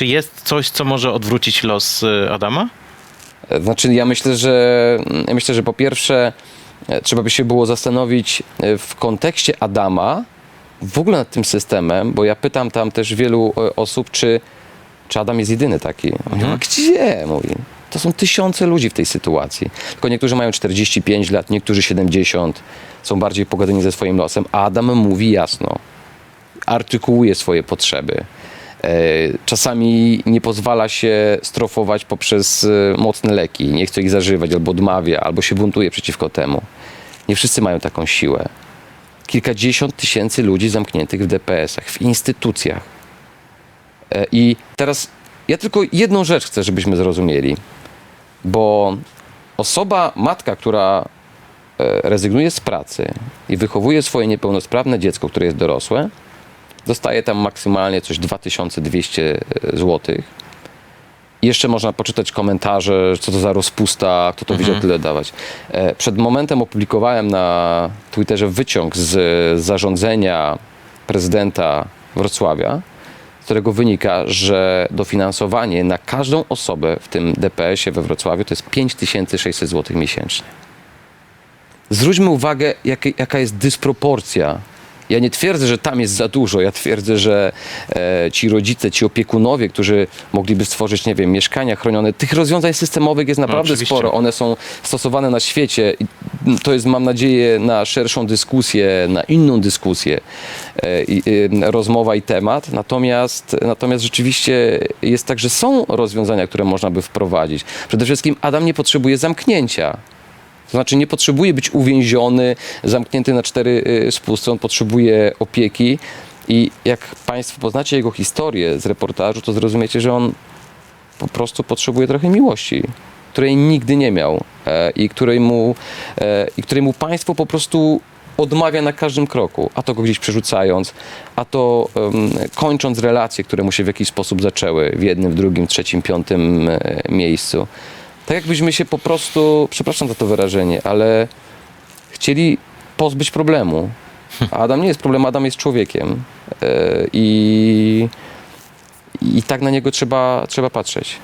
Czy jest coś, co może odwrócić los y, Adama? Znaczy, ja myślę, że ja myślę, że po pierwsze e, trzeba by się było zastanowić e, w kontekście Adama w ogóle nad tym systemem, bo ja pytam tam też wielu e, osób, czy, czy Adam jest jedyny taki. Oni mówią, gdzie? Mówi. To są tysiące ludzi w tej sytuacji. Tylko niektórzy mają 45 lat, niektórzy 70, są bardziej pogodzeni ze swoim losem, a Adam mówi jasno, artykułuje swoje potrzeby. E, Czasami nie pozwala się strofować poprzez e, mocne leki, nie chce ich zażywać, albo odmawia, albo się buntuje przeciwko temu. Nie wszyscy mają taką siłę. Kilkadziesiąt tysięcy ludzi zamkniętych w DPS-ach, w instytucjach. E, I teraz ja tylko jedną rzecz chcę, żebyśmy zrozumieli, bo osoba, matka, która rezygnuje z pracy i wychowuje swoje niepełnosprawne dziecko, które jest dorosłe, dostaje tam maksymalnie coś 2200 zł. Jeszcze można poczytać komentarze, co to za rozpusta, kto to wiedział tyle dawać. E, Przed momentem opublikowałem na Twitterze wyciąg z zarządzenia prezydenta Wrocławia, z którego wynika, że dofinansowanie na każdą osobę w tym DPS-ie we Wrocławiu to jest 5600 zł miesięcznie. Zwróćmy uwagę, jaka jest dysproporcja. Ja nie twierdzę, że tam jest za dużo. Ja twierdzę, że e, ci rodzice, ci opiekunowie, którzy mogliby stworzyć, nie wiem, mieszkania chronione, tych rozwiązań systemowych jest naprawdę oczywiście. sporo. One są stosowane na świecie i to jest, mam nadzieję, na szerszą dyskusję, na inną dyskusję, e, i, e, rozmowa i temat. Natomiast, natomiast rzeczywiście jest tak, że są rozwiązania, które można by wprowadzić. Przede wszystkim Adam nie potrzebuje zamknięcia. To znaczy nie potrzebuje być uwięziony, zamknięty na cztery y, spusty, on potrzebuje opieki i jak Państwo poznacie jego historię z reportażu, to zrozumiecie, że on po prostu potrzebuje trochę miłości, której nigdy nie miał e, i której mu, e, i której mu państwo po prostu odmawia na każdym kroku, a to go gdzieś przerzucając, a to em, kończąc relacje, które mu się w jakiś sposób zaczęły w jednym, w drugim, trzecim, piątym e, miejscu. Tak jakbyśmy się po prostu, przepraszam za to wyrażenie, ale chcieli pozbyć problemu. A Adam nie jest problemem, Adam jest człowiekiem. E, I, i tak na niego trzeba, trzeba patrzeć.